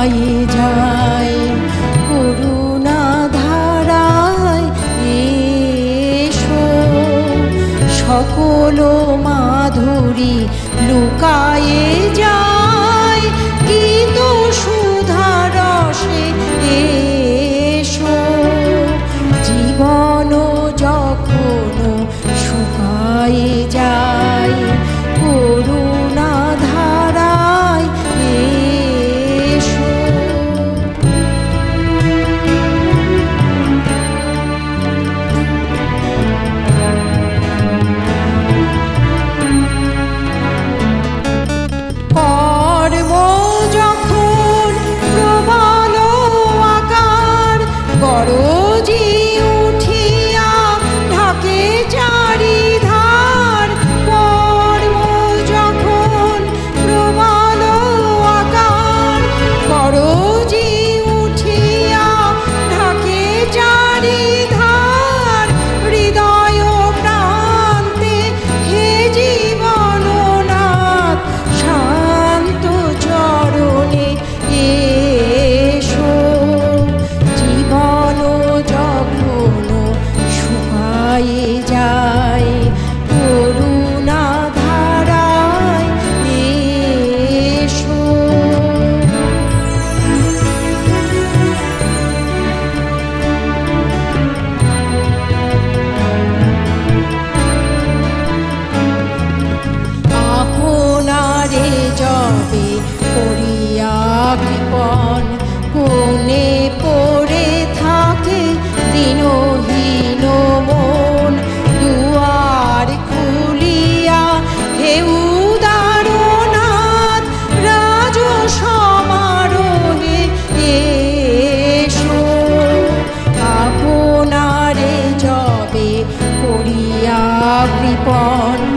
যায় যায় করুণা ধারায় এসো। সকল মাধুরী লুকায়ে যায় কি দোষ বিপদ